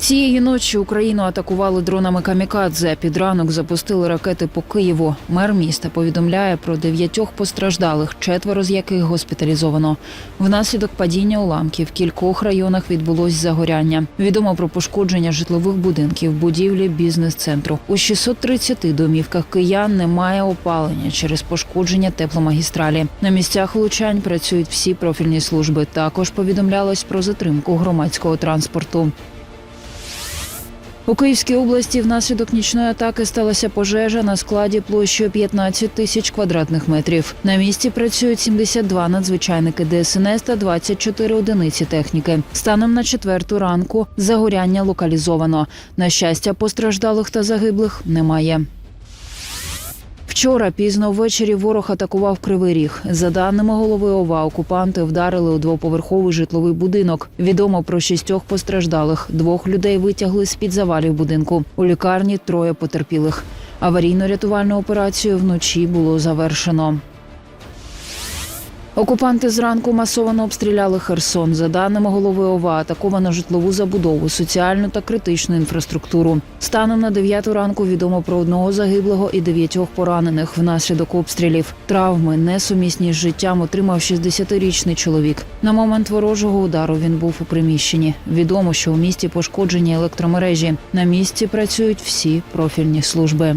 Цієї ночі Україну атакували дронами камікадзе. Під ранок запустили ракети по Києву. Мер міста повідомляє про дев'ятьох постраждалих, четверо з яких госпіталізовано. Внаслідок падіння уламків в кількох районах відбулось загоряння. Відомо про пошкодження житлових будинків, будівлі бізнес-центру. У 630 домівках киян немає опалення через пошкодження тепломагістралі. На місцях влучань працюють всі профільні служби. Також повідомлялось про затримку громадського транспорту. У Київській області внаслідок нічної атаки сталася пожежа на складі площею 15 тисяч квадратних метрів. На місці працюють 72 надзвичайники ДСНС та 24 одиниці техніки. Станом на четверту ранку загоряння локалізовано. На щастя, постраждалих та загиблих немає. Вчора пізно ввечері ворог атакував Кривий Ріг. За даними голови ОВА, окупанти вдарили у двоповерховий житловий будинок. Відомо про шістьох постраждалих. Двох людей витягли з під завалів будинку. У лікарні троє потерпілих. Аварійно-рятувальну операцію вночі було завершено. Окупанти зранку масово обстріляли Херсон. За даними голови ОВА, атаковано житлову забудову, соціальну та критичну інфраструктуру. Станом на 9 ранку відомо про одного загиблого і дев'ятьох поранених внаслідок обстрілів. Травми, несумісні з життям, отримав 60-річний чоловік. На момент ворожого удару він був у приміщенні. Відомо, що у місті пошкоджені електромережі. На місці працюють всі профільні служби.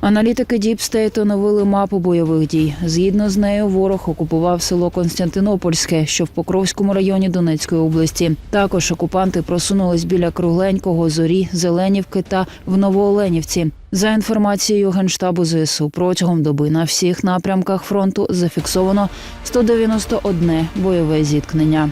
Аналітики Діпстейт оновили мапу бойових дій. Згідно з нею, ворог окупував село Константинопольське, що в Покровському районі Донецької області. Також окупанти просунулись біля Кругленького, Зорі, Зеленівки та в Новооленівці. За інформацією генштабу ЗСУ, протягом доби на всіх напрямках фронту зафіксовано 191 бойове зіткнення.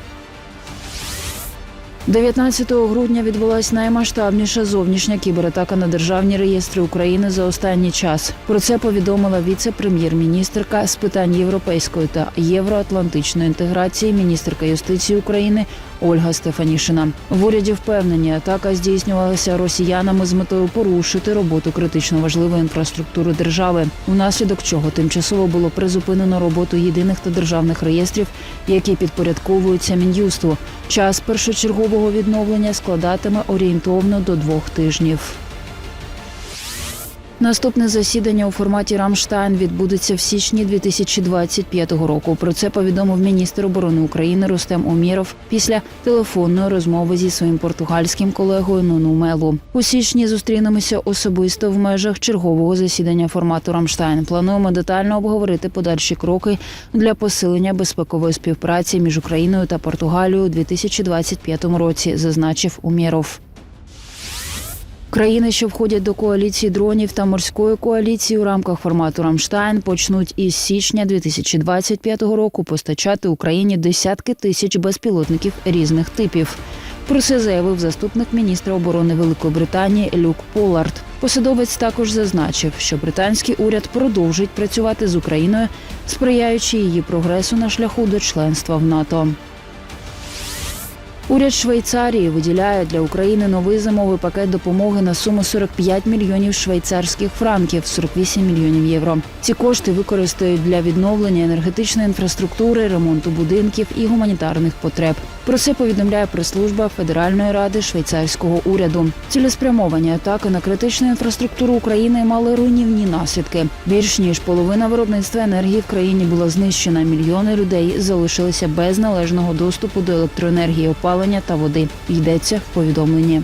19 грудня відбулась наймасштабніша зовнішня кібератака на державні реєстри України за останній час. Про це повідомила віце-прем'єр-міністрка з питань європейської та євроатлантичної інтеграції, міністерка юстиції України Ольга Стефанішина. В уряді впевнені, атака здійснювалася росіянами з метою порушити роботу критично важливої інфраструктури держави, внаслідок чого тимчасово було призупинено роботу єдиних та державних реєстрів, які підпорядковуються мін'юсту. Час першочергового відновлення складатиме орієнтовно до двох тижнів. Наступне засідання у форматі Рамштайн відбудеться в січні 2025 року. Про це повідомив міністр оборони України Рустем Умєров після телефонної розмови зі своїм португальським колегою Нуну Мелу. У січні зустрінемося особисто в межах чергового засідання формату Рамштайн. Плануємо детально обговорити подальші кроки для посилення безпекової співпраці між Україною та Португалією у 2025 році, зазначив Умєров. Країни, що входять до коаліції дронів та морської коаліції у рамках формату Рамштайн, почнуть із січня 2025 року постачати Україні десятки тисяч безпілотників різних типів. Про це заявив заступник міністра оборони Великої Британії Люк Полард. Посадовець також зазначив, що британський уряд продовжить працювати з Україною, сприяючи її прогресу на шляху до членства в НАТО. Уряд Швейцарії виділяє для України новий зимовий пакет допомоги на суму 45 мільйонів швейцарських франків, 48 мільйонів євро. Ці кошти використають для відновлення енергетичної інфраструктури, ремонту будинків і гуманітарних потреб. Про це повідомляє прес-служба Федеральної ради швейцарського уряду. Цілеспрямовані атаки на критичну інфраструктуру України мали руйнівні наслідки. Більш ніж половина виробництва енергії в країні була знищена. Мільйони людей залишилися без належного доступу до електроенергії, опалення та води. Йдеться в повідомленні.